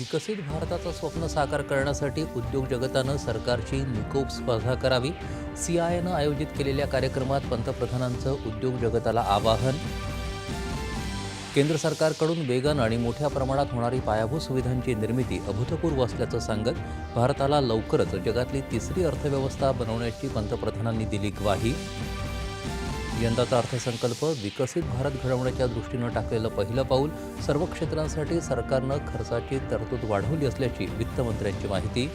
विकसित भारताचं स्वप्न साकार करण्यासाठी उद्योग जगतानं सरकारची निकोप स्पर्धा करावी. सी आय एनं आयोजित केलेल्या कार्यक्रमात पंतप्रधानांचं उद्योग जगताला आवाहन. केंद्र सरकारकडून वेगानं आणि मोठ्या प्रमाणात होणारी पायाभूत सुविधांची निर्मिती अभूतपूर्व असल्याचं सांगत भारताला लवकरच जगातली तिसरी अर्थव्यवस्था बनवण्याची पंतप्रधानांनी दिली ग्वाही. यंदाचा अर्थसंकल्प विकसित भारत घडवण्याच्या दृष्टीनं टाकलेलं पहिलं पाऊल सर्व क्षेत्रांसाठी सरकारनं खर्चाची तरतूद वाढवली असल्याची वित्तमंत्र्यांची माहिती.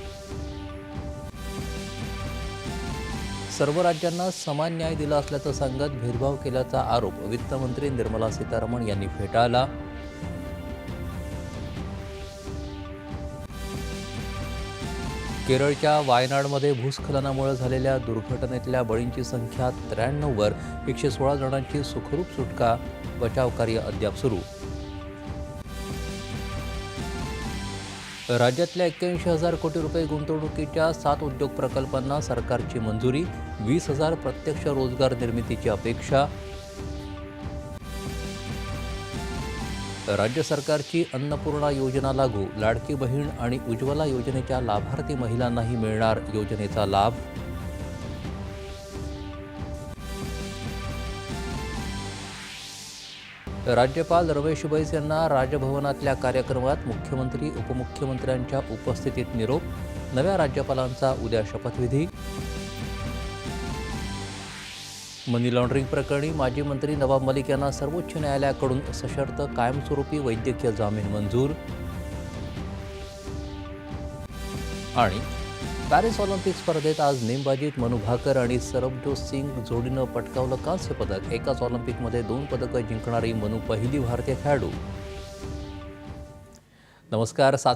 सर्व राज्यांना समान न्याय दिला असल्याचं सांगत भेदभाव केल्याचा आरोप वित्तमंत्री निर्मला सीतारामन यांनी फेटाळला. केरळच्या वायनाडमध्ये भूस्खलनामुळे झालेल्या दुर्घटनेतल्या बळींची संख्या त्र्याण्णववर. एकशे सोळा जणांची सुखरूप सुटका. बचावकार्य अद्याप सुरू. राज्यातल्या एक्क्याऐंशी हजार कोटी रुपये गुंतवणुकीच्या सात उद्योग प्रकल्पांना सरकारची मंजुरी. वीस हजार प्रत्यक्ष रोजगार निर्मितीची अपेक्षा. राज्य सरकारची अन्नपूर्णा योजना लागू लाडकी बहीण आणि उज्ज्वला योजनेच्या लाभार्थी महिलांनाही मिळणार योजनेचा लाभ. राज्यपाल रमेश बैस यांना राजभवनातल्या कार्यक्रमात मुख्यमंत्री उपमुख्यमंत्र्यांच्या उपस्थितीत निरोप नव्या राज्यपालांचा उद्या शपथविधी. मनी लॉन्ड्रिंग प्रकरणी माजी मंत्री नवाब मलिक यांना सर्वोच्च न्यायालयाकडून सशर्त कायमस्वरूपी वैद्यकीय जामीन मंजूर. आणि पॅरिस ऑलिम्पिक स्पर्धेत आज नेमबाजीत मनु भाकर आणि सरबजोत सिंग जोडीनं पटकावलं कांस्य पदक. एकाच ऑलिम्पिकमध्ये दोन पदकं जिंकणारी मनु पहिली भारतीय खेळाडू. नमस्कार सात